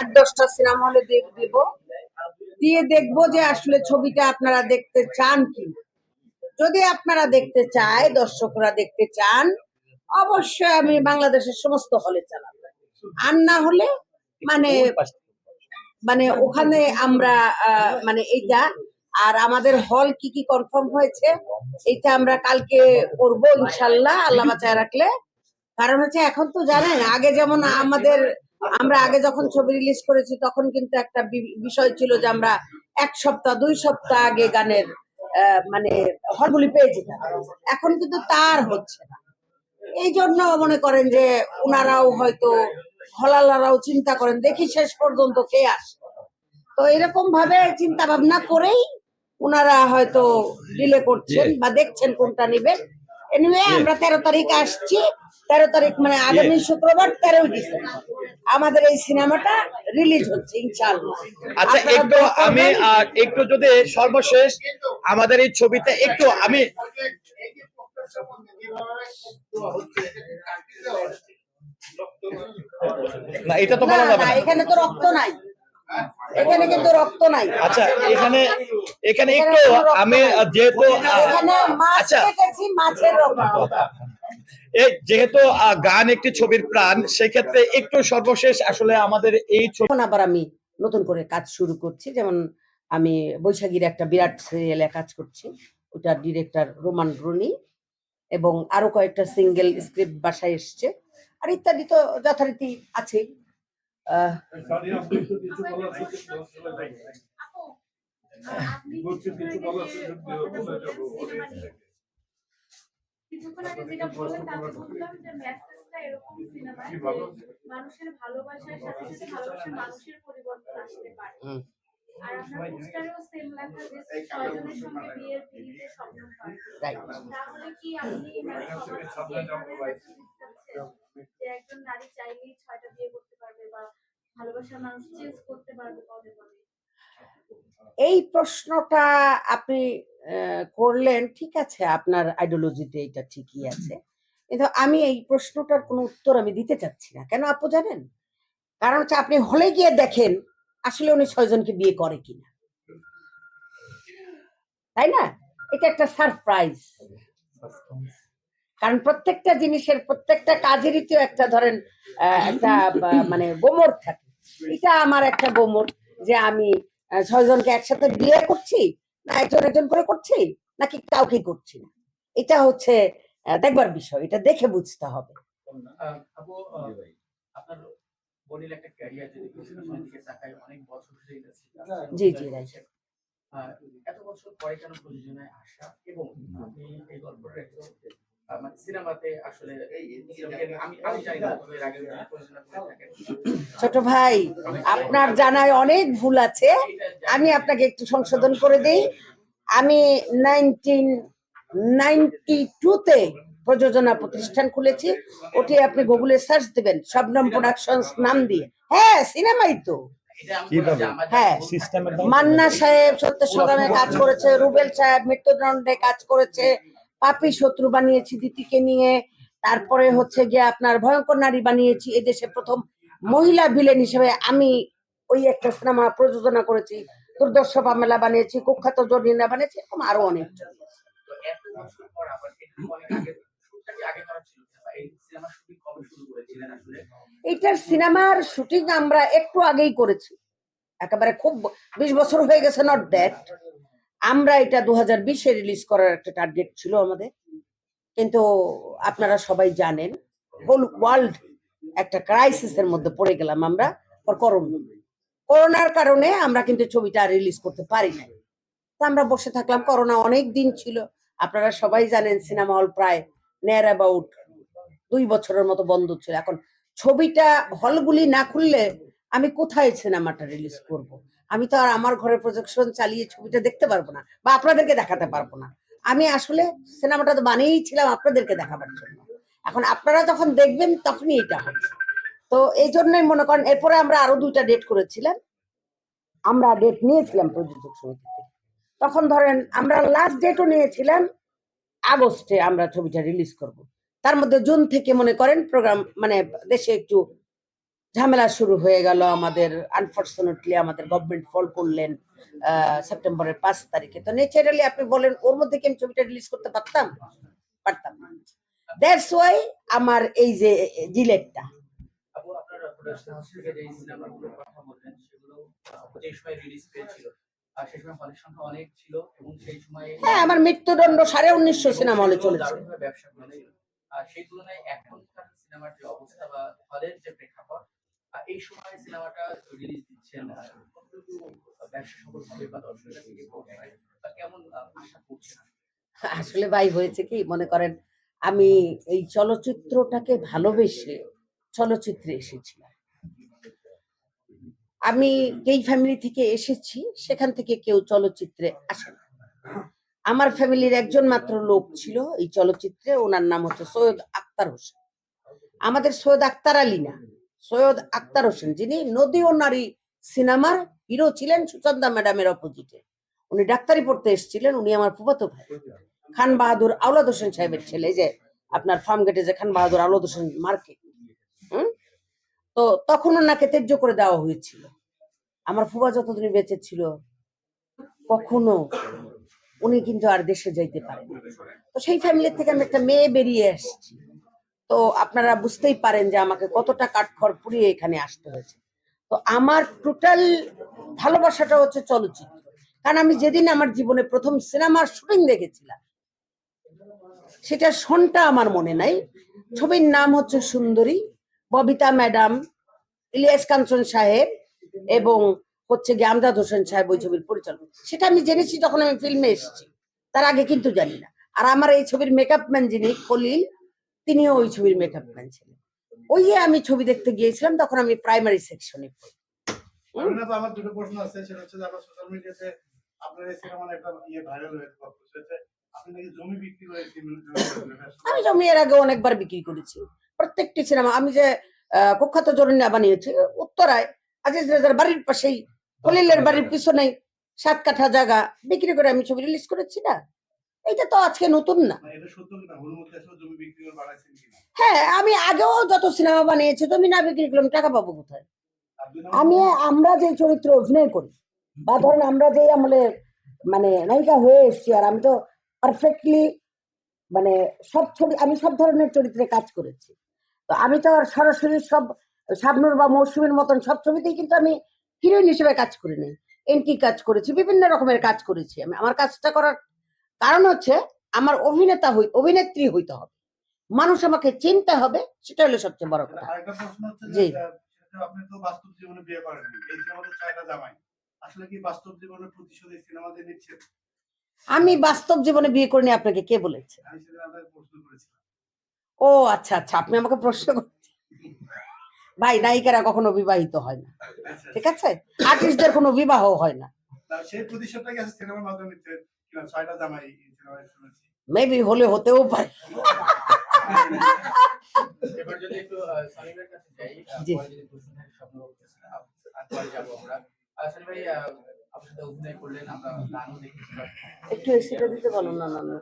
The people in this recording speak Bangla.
আট দশটা সিনেমা হলে দেব। দিয়ে দেখব যে আসলে ছবিটা আপনারা দেখতে চান কি যদি আপনারা দেখতে চায়, দর্শকরা দেখতে চান, অবশ্যই আমি বাংলাদেশের সমস্ত হলে চালাবো। আর না হলে মানে মানে ওখানে আমরা মানে এইটা, আর আমাদের হল কি কি কনফার্ম হয়েছে এটা আমরা কালকে করব ইনশাল্লাহ আল্লাহ বাঁচায় রাখলে। কারণ হচ্ছে এখন তো জানেন, আগে যেমন আমাদের আমরা আগে যখন ছবি রিলিজ করেছি তখন কিন্তু একটা বিষয় ছিল যে আমরা এক সপ্তাহ দুই সপ্তাহ আগে গানের মানে হলগুলি পেয়ে যেতাম। এখন কিন্তু তার হচ্ছে না। এই জন্য মনে করেন যে ওনারাও হয়তো হলালারাও চিন্তা করেন দেখি শেষ পর্যন্ত কে আসে। তো এরকম ভাবে চিন্তা ভাবনা করেই ওনারা হয়তো ডিলে করছেন বা দেখছেন কোনটা নেবেন। এনিওয়ে আমরা তেরো তারিখ আসছি। তেরো তারিখ মানে আগামী শুক্রবার তেরোই ডিসেম্বর। আমাদের এই সিনেমাটা রিলিজ হচ্ছে ইনশাআল্লাহ। আচ্ছা একটু আমি একটু যদি সর্বশেষ আমাদের এই ছবিতে একটু আমি না এটা তো বলা যাবে না এখানে তো রক্ত নাই। এখানে কিন্তু রক্ত নাই। আচ্ছা এখানে এখানে একটু আমি যেহেতু এখানে মাছ আচ্ছা। কেটেছি মাছের রক্ত। যেহেতু আহ, গান একটি ছবির প্রাণ সেক্ষেত্রে একটু সর্বশেষ আসলে আমাদের এই ছবি আবার আমি নতুন করে কাজ শুরু করছি। যেমন আমি বৈশাখীর একটা বিরাট সিরিয়ালে কাজ করছি। ওটা ডিরেক্টর রোমান রুনি এবং আরও কয়েকটা সিঙ্গেল স্ক্রিপ্ট বাসায় এসছে। আর ইত্যাদি তো যথারীতি আছে কিছুক্ষণ আগে যেটা বললেন তাতে বুঝলাম যে মেসেজটা এরকম সিনেমায় যে মানুষের ভালোবাসার সাথে সাথে ভালোবাসার মানুষের পরিবর্তন আসতে পারে। আর পোস্টারেও সেম লেখা যে ছয়জনের সঙ্গে বিয়ের পিড়িতে স্বপ্ন হয় তাহলে কি আপনি মানে যে একজন নারী চাইলেই ছয়টা বিয়ে করতে পারবে বা ভালোবাসার মানুষ চেঞ্জ করতে পারবে পদে পদে এই প্রশ্নটা আপনি করলেন, ঠিক আছে, আপনার আইডিওলজিতে এটা ঠিকই আছে। কিন্তু আমি এই প্রশ্নটার কোনো উত্তর আমি দিতে চাচ্ছি না। কেন আপু জানেন? কারণ হচ্ছে আপনি হলে গিয়ে দেখেন, আসলে উনি ছয়জনকে বিয়ে করে কিনা। তাই না? এটা একটা সারপ্রাইজ কারণ প্রত্যেকটা জিনিসের, প্রত্যেকটা কাজেরই তো একটা ধরেন একটা মানে গোমর থাকে। এটা আমার একটা গোমর যে আমি ছয়জনকে একসাথে বিয়ে করছি না একজন একজন করে করছি নাকি কাউকে করছি না? এটা হচ্ছে দেখবার বিষয় এটা দেখে বুঝতে হবে। জি, জি, রাইট। এত বছর পরে কেন প্রযোজনায় আসা? এবং আপনি এই গল্পটা মানে সিনেমাতে আসলে আমি আমি জানি না তবে এর আগে যদি প্রযোজনা করে থাকেন। ছোট ভাই আপনার জানায় অনেক ভুল আছে। আমি আপনাকে একটু সংশোধন করে দিই। আমি নাইনটিন নাইনটি টুতে প্রযোজনা প্রতিষ্ঠান খুলেছি। ওটি আপনি গুগলে সার্চ দিবেন শবনম প্রোডাকশনস নাম দিয়ে। হ্যাঁ সিনেমাই তো। হ্যাঁ। মান্না সাহেব সত্য সংগ্রামে কাজ করেছে রুবেল সাহেব মৃত্যুদণ্ডে কাজ করেছে। পাপি শত্রু বানিয়েছি দিতিকে নিয়ে। তারপরে হচ্ছে গিয়ে আপনার ভয়ঙ্কর নারী বানিয়েছি। এদেশে প্রথম মহিলা ভিলেন হিসেবে আমি ওই একটা সিনেমা প্রযোজনা করেছি। দুর্দর্শ পামেলা বানিয়েছি কুখ্যাত জরিনা বানিয়েছি এরকম আরও অনেক। এইটার সিনেমার শুটিং আমরা একটু আগেই করেছি। একেবারে খুব বিশ বছর হয়ে গেছে নট দ্যাট আমরা এটা দু হাজার বিশে রিলিজ করার একটা টার্গেট ছিল আমাদের। কিন্তু আপনারা সবাই জানেন হোল ওয়ার্ল্ড একটা ক্রাইসিসের মধ্যে পড়ে গেলাম আমরা করোনা করোনার কারণে আমরা কিন্তু ছবিটা রিলিজ করতে পারি নাই। তা আমরা বসে থাকলাম, করোনা অনেক দিন ছিল। আপনারা সবাই জানেন সিনেমা হল প্রায় নেয়ার অ্যাবাউট দুই বছরের মতো বন্ধ ছিল। এখন ছবিটা হলগুলি না খুললে আমি কোথায় সিনেমাটা রিলিজ করব। আমি তো আর আমার ঘরে প্রজেকশন চালিয়ে ছবিটা দেখতে পারব না বা আপনাদেরকে দেখাতে পারব না। আমি আসলে সিনেমাটা তো বানিয়েই ছিলাম আপনাদেরকে দেখাবার জন্য। এখন আপনারা যখন দেখবেন তখনই এটা হবে তো এই জন্যই মনে করেন, এরপরে আমরা আরও দুইটা ডেট করেছিলাম। আমরা ডেট নিয়েছিলাম প্রযোজক সমিতি থেকে তখন ধরেন আমরা লাস্ট ডেটও নিয়েছিলাম আগস্টে আমরা ছবিটা রিলিজ করব। তার মধ্যে জুন থেকে মনে করেন প্রোগ্রাম মানে দেশে একটু ঝামেলা শুরু হয়ে গেল আমাদের আনফর্চুনেটলি আমাদের গভর্নমেন্ট ফল করলেন সেপ্টেম্বরের পাঁচ তারিখে। তো ন্যাচারালি আপনি বলেন ওর মধ্যে কি আমি ছবিটা রিলিজ করতে পারতাম? পারতাম না। দ্যাটস ওয়াই আমার এই যে সময় হ্যাঁ আমার মৃত্যুদণ্ড সাড়ে উনিশশো সিনেমা হলে চলেছে। সেই তুলনায় এখনকার সিনেমার যে অবস্থা বা হলের যে প্রেক্ষাপট সিনেমাটা রিলিজ দিচ্ছেন ব্যবসা সফল হবে বা দর্শকের বা কেমন আশা করছেন? আসলে ভাই, হয়েছে কি, মনে করেন, আমি এই চলচ্চিত্রটাকে ভালোবেসে চলচ্চিত্রে এসেছিলাম। আমি যেই ফ্যামিলি থেকে এসেছি, সেখান থেকে কেউ চলচ্চিত্রে আসে না। আমার ফ্যামিলির একজন মাত্র লোক ছিল এই চলচ্চিত্রে, ওনার নাম হচ্ছে সৈয়দ আক্তার হোসেন। আমাদের সৈয়দ আক্তার আলী না। সৈয়দ আক্তার হোসেন, যিনি নদী ও নারী সিনেমার হিরো ছিলেন সুচন্দা ম্যাডামের অপোজিটে। উনি ডাক্তারি পড়তে এসেছিলেন, উনি আমার ফুফাতো ভাই। খান বাহাদুর আওলাদ হোসেন সাহেবের ছেলে যে আপনার ফার্ম গেটে যে খান বাহাদুর আওলাদ হোসেন মার্কেট হুম? তো তখন ওনাকে ত্যায্য করে দেওয়া হয়েছিল। আমার ফুবা যতদিন বেঁচে ছিল, কখনো উনি কিন্তু আর দেশে যাইতে পারেন। তো সেই ফ্যামিলি থেকে আমি একটা মেয়ে বেরিয়ে আসছি তো আপনারা বুঝতেই পারেন যে আমাকে কতটা কাঠখড় পুড়িয়ে এখানে আসতে হয়েছে। তো আমার টোটাল ভালোবাসাটা হচ্ছে চলচ্চিত্র। কারণ আমি যেদিন আমার জীবনে প্রথম সিনেমার শুটিং দেখেছিলাম সেটা সনটা আমার মনে নাই। ছবির নাম হচ্ছে সুন্দরী, ববিতা ম্যাডাম, ইলিয়াস কাঞ্চন সাহেব এবং হচ্ছে গিয়ে হোসেন সাহেব ওই ছবির পরিচালক। সেটা আমি জেনেছি যখন আমি ফিল্মে এসেছি। তার আগে কিন্তু জানি না। আর আমার এই ছবির মেকআপ ম্যান যিনি, খলিল তিনিও ওই ছবির মেকআপ ম্যান ছিলেন। ওই আমি ছবি দেখতে গিয়েছিলাম তখন আমি প্রাইমারি সেকশনে রবীন্দ্রনাথ, আমার দুটো প্রশ্ন আছে সেটা হচ্ছে আপনার সোশ্যাল মিডিয়াতে আপনার এই সিনেমার একটা ইয়ে ভাইরাল হয়েছে আমি জমি এর আগে অনেকবার বিক্রি করেছি। প্রত্যেকটি সিনেমা আমি যে কুখ্যাত জরুনিয়া বানিয়েছি উত্তরায় আজিজ রেজার বাড়ির পাশেই কলিলের বাড়ির পিছনেই সাত কাঠা জায়গা বিক্রি করে আমি ছবি রিলিজ করেছি না। এটা তো আজকে নতুন না। মানে কিনা হ্যাঁ আমি আগেও যত সিনেমা বানিয়েছি জমি না বিক্রি করলাম টাকা পাবো কোথায়? আমি আমরা যে চরিত্র অভিনয় করি বা ধরেন আমরা যে আমলে মানে নায়িকা হয়ে এসেছি আর আমি তো পারফেক্টলি মানে সব ছবি আমি সব ধরনের চরিত্রে কাজ করেছি। তো আমি তো আর সরাসরি সব শাবনুর বা মৌসুমীর মতন সব ছবিতেই কিন্তু আমি হিরোইন হিসেবে কাজ করি নাই। এন্টি কাজ করেছি বিভিন্ন রকমের কাজ করেছি আমি। আমার কাজটা করার কারণ হচ্ছে আমার অভিনেতা হই অভিনেত্রী হইতে হবে। মানুষ আমাকে চিনতে হবে সেটা হলো সবচেয়ে বড় কথা। জি। আপনি তো বাস্তব জীবনে বিয়ে করেননি। এই সিনেমাতে ছয়টা জামাই। আসলে কি বাস্তব জীবনের প্রতিশোধ এই সিনেমাতে নিচ্ছেন আমি বাস্তব জীবনে বিয়ে করিনি আপনাকে কে বলেছে? আমি সেদিন আপনাকে প্রশ্ন করেছিলাম। ও আচ্ছা আচ্ছা আপনি আমাকে প্রশ্ন করছেন ভাই নায়িকারা কখনো বিবাহিত হয় না। আচ্ছা, ঠিক আছে? আর্টিস্টদের কোনো বিবাহ হয় না। সেই প্রতিশোধটা কি আছে সিনেমার মাধ্যমে নিচ্ছেন মেবি হলে হতেও পারে। এবার যদি একটু এসে সানিমের কাছে যাই। পরে যদি স্বপ্ন যাব আমরা। আসলে ভাই আপনার অভিনয় করলেন আমরা গানও একটু এসিটা দিতে বলো। না না না।